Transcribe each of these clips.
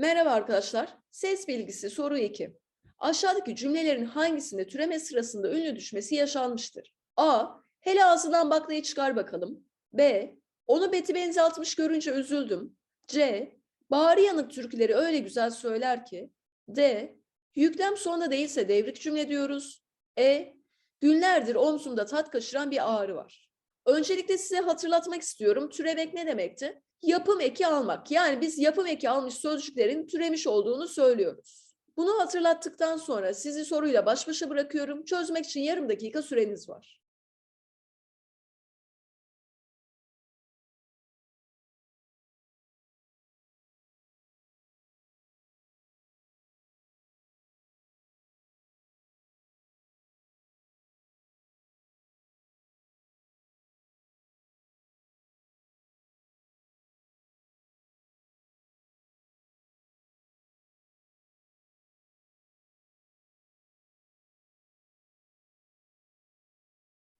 Merhaba arkadaşlar. Ses bilgisi soru 2. Aşağıdaki cümlelerin hangisinde türeme sırasında ünlü düşmesi yaşanmıştır? A. Hele ağzından baklayı çıkar bakalım. B. Onu beti benzetmiş görünce üzüldüm. C. Bağrı yanık türküleri öyle güzel söyler ki. D. Yüklem sonunda değilse devrik cümle diyoruz. E. Günlerdir omzumda tat kaçıran bir ağrı var. Öncelikle size hatırlatmak istiyorum. Türemek ne demekti? Yapım eki almak. Yani biz yapım eki almış sözcüklerin türemiş olduğunu söylüyoruz. Bunu hatırlattıktan sonra sizi soruyla baş başa bırakıyorum. Çözmek için yarım dakika süreniz var.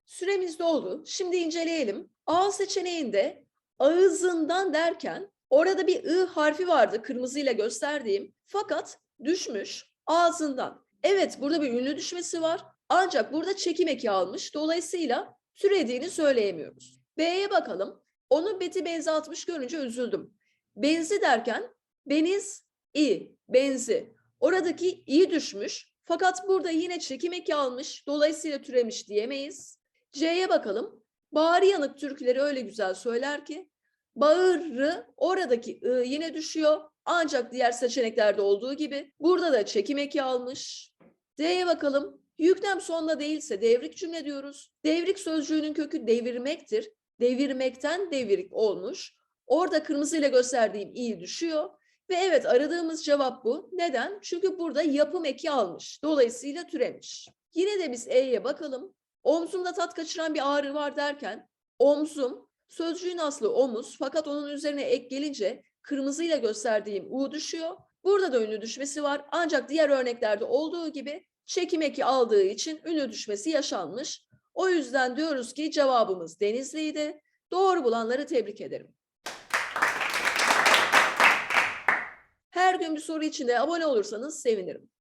Süremiz doldu. Şimdi inceleyelim. A seçeneğinde ağzından derken orada bir ı harfi vardı kırmızıyla gösterdiğim. Fakat düşmüş ağzından. Evet burada bir ünlü düşmesi var. Ancak burada çekim eki almış. Dolayısıyla türediğini söyleyemiyoruz. B'ye bakalım. Onu beti benzetmiş görünce üzüldüm. Benzi derken beniz i, benzi. Oradaki i düşmüş. Fakat burada yine çekim eki almış. Dolayısıyla türemiş diyemeyiz. C'ye bakalım. Bağrı yanık türküleri öyle güzel söyler ki bağırı oradaki ı yine düşüyor. Ancak diğer seçeneklerde olduğu gibi burada da çekim eki almış. D'ye bakalım. Yüklem sonunda değilse devrik cümle diyoruz. Devrik sözcüğünün kökü devirmektir. Devirmekten devrik olmuş. Orada kırmızıyla gösterdiğim i düşüyor. Ve evet aradığımız cevap bu. Neden? Çünkü burada yapım eki almış. Dolayısıyla türemiş. Yine de biz E'ye bakalım. Omzumda tat kaçıran bir ağrı var derken omzum sözcüğün aslı omuz fakat onun üzerine ek gelince kırmızıyla gösterdiğim u düşüyor. Burada da ünlü düşmesi var ancak diğer örneklerde olduğu gibi çekim eki aldığı için ünlü düşmesi yaşanmış. O yüzden diyoruz ki cevabımız Denizli'ydi. Doğru bulanları tebrik ederim. Her gün bir soru için de abone olursanız sevinirim.